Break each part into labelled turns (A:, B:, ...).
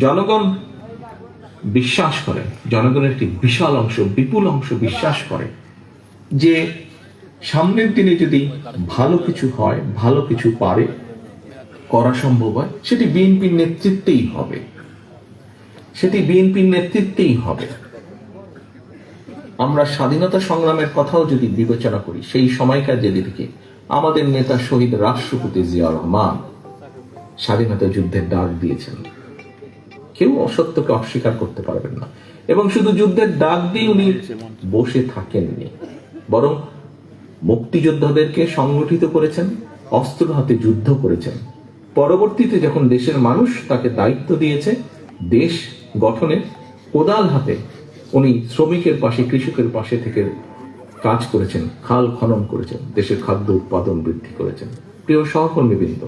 A: জনগণ বিশ্বাস করে, জনগণের একটি বিশাল অংশ, বিপুল অংশ বিশ্বাস করে যে সামনের দিনে যদি ভালো কিছু হয়, ভালো কিছু পারে, করা সম্ভব হয়, সেটি বিএনপির নেতৃত্বেই হবে। সেটি বিএনপির নেতৃত্বেই হবে। আমরা স্বাধীনতা সংগ্রামের কথাও যদি বিবেচনা করি, সেই সময়কার যদি দেখি আমাদের নেতা শহীদ রাষ্ট্রপতি জিয়া রহমান স্বাধীনতা যুদ্ধের ডাক দিয়েছেন। কেউ অসত্যকে অস্বীকার করতে পারবেন না। এবং শুধু যুদ্ধের ডাক দিয়ে উনি বসে থাকেননি। বরং মুক্তিযোদ্ধাদেরকে সংগঠিত করেছেন, অস্ত্র হাতে যুদ্ধ করেছেন। পরবর্তীতে যখন দেশের মানুষ তাকে দায়িত্ব দিয়েছে, দেশ গঠনে কোদাল হাতে উনি শ্রমিকের পাশে, কৃষকের পাশে থেকে কাজ করেছেন, খাল খনন করেছেন, দেশের খাদ্য উৎপাদন বৃদ্ধি করেছেন। প্রিয় সহকর্মীবৃন্দ,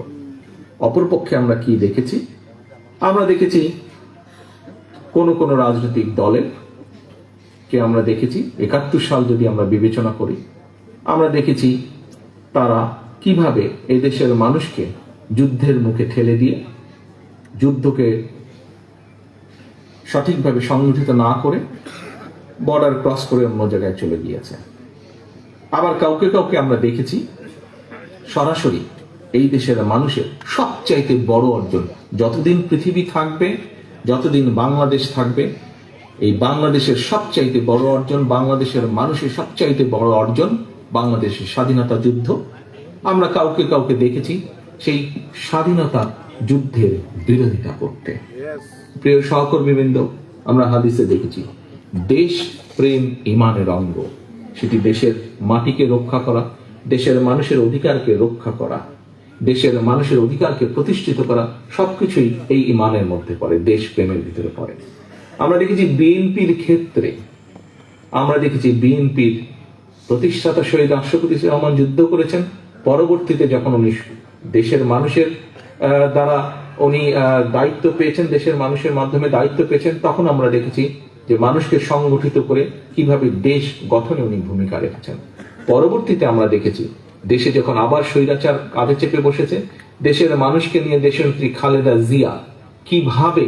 A: অপরপক্ষে আমরা কি দেখেছি? আমরা দেখেছি কোন কোন রাজনৈতিক দলের কে আমরা দেখেছি, একাত্তর সাল যদি আমরা বিবেচনা করি, আমরা দেখেছি তারা কীভাবে এই দেশের মানুষকে যুদ্ধের মুখে ঠেলে দিয়ে, যুদ্ধকে সঠিকভাবে সংগঠিত না করে বর্ডার ক্রস করে অন্য জায়গায় চলে গিয়েছে। আবার কাউকে কাউকে আমরা দেখেছি সরাসরি এই দেশের মানুষের সবচাইতে বড় অর্জন, যতদিন পৃথিবী থাকবে যতদিন বাংলাদেশ থাকবে এই বাংলাদেশের সবচাইতে বড় অর্জন বাংলাদেশের মানুষের সবচাইতে বড় অর্জন বাংলাদেশের স্বাধীনতা যুদ্ধ। আমরা কাউকে কাউকে দেখেছি সেই স্বাধীনতা যুদ্ধের বিরোধিতা করতে। প্রিয় সহকর্মীবৃন্দ আমরা হাদিসে দেখেছি দেশ প্রেম ইমানের অঙ্গ। সেটি দেশের মাটিকে রক্ষা করা দেশের মানুষের অধিকারকে রক্ষা করা দেশের মানুষের অধিকারকে প্রতিষ্ঠিত করা সবকিছুই এই ইমানের মধ্যে পড়ে দেশ প্রেমের ভিতরে পড়ে। আমরা দেখেছি বিএনপির ক্ষেত্রে, আমরা দেখেছি বিএনপির প্রতিষ্ঠাতা শহীদ রাষ্ট্রপতি রহমান যুদ্ধ করেছেন। পরবর্তীতে যখন উনি দেশের মানুষের দ্বারা উনি দায়িত্ব পেয়েছেন, দেশের মানুষের মাধ্যমে দায়িত্ব পেয়েছেন, তখন আমরা দেখেছি যে মানুষকে সংগঠিত করে কীভাবে দেশ গঠনে উনি ভূমিকা রেখেছেন। পরবর্তীতে আমরা দেখেছি দেশে যখন আবার স্বৈরাচার কাঁধে চেপে বসেছে, দেশের মানুষকে নিয়ে দেশনেত্রী খালেদা জিয়া কীভাবে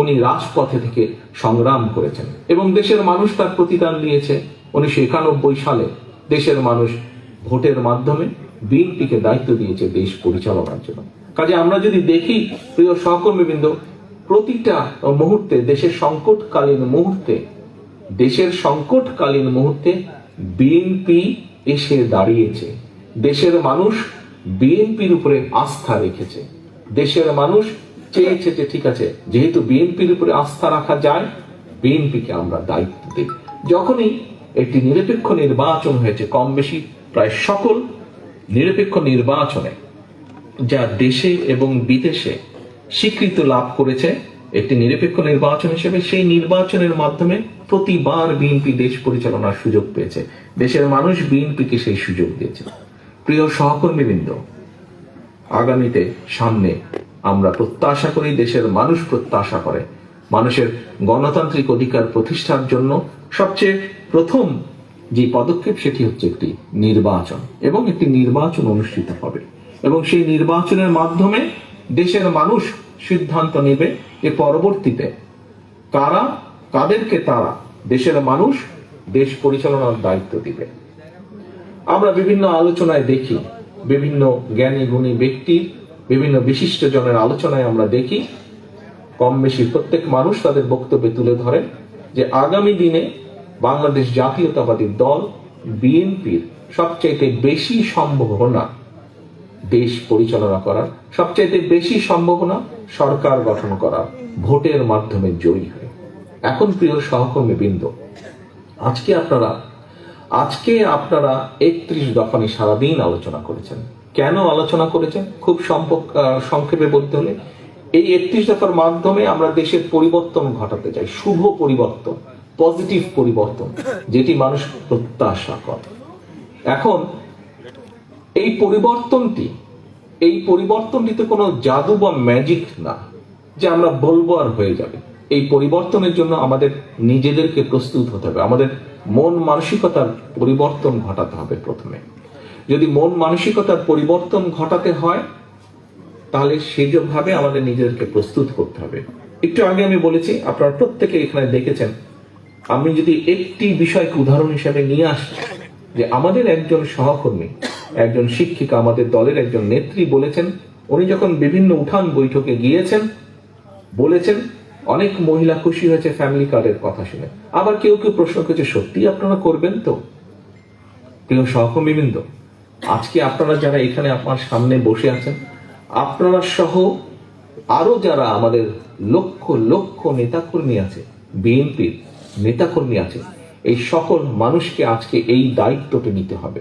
A: উনি রাজপথে থেকে সংগ্রাম করেছেন এবং দেশের মানুষ তার প্রতিদান দিয়েছে, উনিশশো একানব্বই সালে দেশের মানুষ ভোটের মাধ্যমে বিএনপিকে দায়িত্ব দিয়েছে দেশ পরিচালনার জন্য। কাজে আমরা যদি দেখি, প্রিয় সহকর্মীবৃন্দ, প্রতিটা মুহূর্তে দেশের সংকটকালীন মুহূর্তে, দেশের সংকটকালীন মুহূর্তে বিএনপি এসে দাঁড়িয়েছে। দেশের মানুষ বিএনপির উপরে আস্থা রেখেছে। দেশের মানুষ চেয়েছে যে ঠিক আছে, যেহেতু বিএনপির উপরে আস্থা রাখা যায়, বিএনপিকে আমরা দায়িত্ব দিই। যখনই একটি নিরপেক্ষ নির্বাচন হয়েছে, কম বেশি প্রায় সকল নিরপেক্ষ নির্বাচনে যা দেশে এবং বিদেশে স্বীকৃত লাভ করেছে, একটি নিরপেক্ষ নির্বাচন হিসেবে সেই নির্বাচনের মাধ্যমে প্রতিবার বিএনপি দেশ পরিচালনার সুযোগ পেয়েছে। দেশের মানুষ বিএনপিকে সেই সুযোগ দিয়েছে। প্রিয় সহকর্মীবৃন্দ, আগামীতে সামনে আমরা প্রত্যাশা করি দেশের মানুষ প্রত্যাশা করে। মানুষের গণতান্ত্রিক অধিকার প্রতিষ্ঠার জন্য সবচেয়ে প্রথম যে পদক্ষেপ সেটি হচ্ছে একটি নির্বাচন এবং একটি নির্বাচন অনুষ্ঠিত হবে। এবং সেই নির্বাচনের মাধ্যমে দেশের মানুষ সিদ্ধান্ত নেবে যে পরবর্তীতে কারা, কাদেরকে তারা দেশের মানুষ দেশ পরিচালনার দায়িত্ব দিবে। আমরা বিভিন্ন আলোচনায় দেখি। বিভিন্ন জ্ঞানী, গুণী ব্যক্তির বিভিন্ন বিশিষ্ট জনের আলোচনায় আমরা দেখি। কম বেশি প্রত্যেক মানুষ তাদের বক্তব্যে তুলে ধরেন যে আগামী দিনে বাংলাদেশ জাতীয়তাবাদী দল, বিএনপির সবচাইতে বেশি সম্ভাবনা, দেশ পরিচালনা করার সবচাইতে বেশি সম্ভাবনা সরকার গঠন করার ভোটের মাধ্যমে জয়ী হয়। এখন প্রিয় সহকর্মী বৃন্দ আজকে আপনারা আজকে আপনারা একত্রিশ দফা নিয়ে সারাদিন আলোচনা করেছেন। কেন আলোচনা করেছেন? খুব সম্পর্ক সংক্ষেপে বলতে হলে, এই একত্রিশ দফার মাধ্যমে আমরা দেশের পরিবর্তন ঘটাতে চাই। শুভ পরিবর্তন, পজিটিভ পরিবর্তন, যেটি মানুষ প্রত্যাশা করে। এখন, এই পরিবর্তনটি, এই পরিবর্তনটিতে কোনো জাদু বা ম্যাজিক না, যে আমরা বলব আর হয়ে যাবে। এই পরিবর্তনের জন্য আমাদের নিজেদেরকে প্রস্তুত হতে হবে। আমাদের মন মানসিকতার পরিবর্তন ঘটাতে হবে প্রথমে। যদি মন মানসিকতার পরিবর্তন ঘটাতে হয়, তাহলে সেভাবে আমাদের নিজেদেরকে প্রস্তুত করতে হবে। একটু আগে আমি বলেছি, আপনারা প্রত্যেকে এখানে দেখেছেন, আমি যদি একটি বিষয়কে উদাহরণ হিসেবে নিয়ে আসি, যে আমাদের একজন সহকর্মী, একজন শিক্ষিকা, আমাদের দলের একজন নেত্রী বলেছেন, উনি যখন বিভিন্ন উঠান বৈঠকে গিয়েছেন, বলেছেন অনেক মহিলা খুশি হয়েছে ফ্যামিলি কার্ডের কথা শুনে। আবার কেউ কেউ প্রশ্ন করেছে সত্যি আপনারা করবেন তো? প্রিয় সহকর্মীবৃন্দ, আজকে আপনারা যারা এখানে আপনার সামনে বসে আছেন, আপনারা সহ আরও যারা আমাদের লক্ষ লক্ষ নেতাকর্মী আছে, বিএনপির নেতাকর্মী আছে, এই সকল মানুষকে আজকে এই দায়িত্বটি নিতে হবে।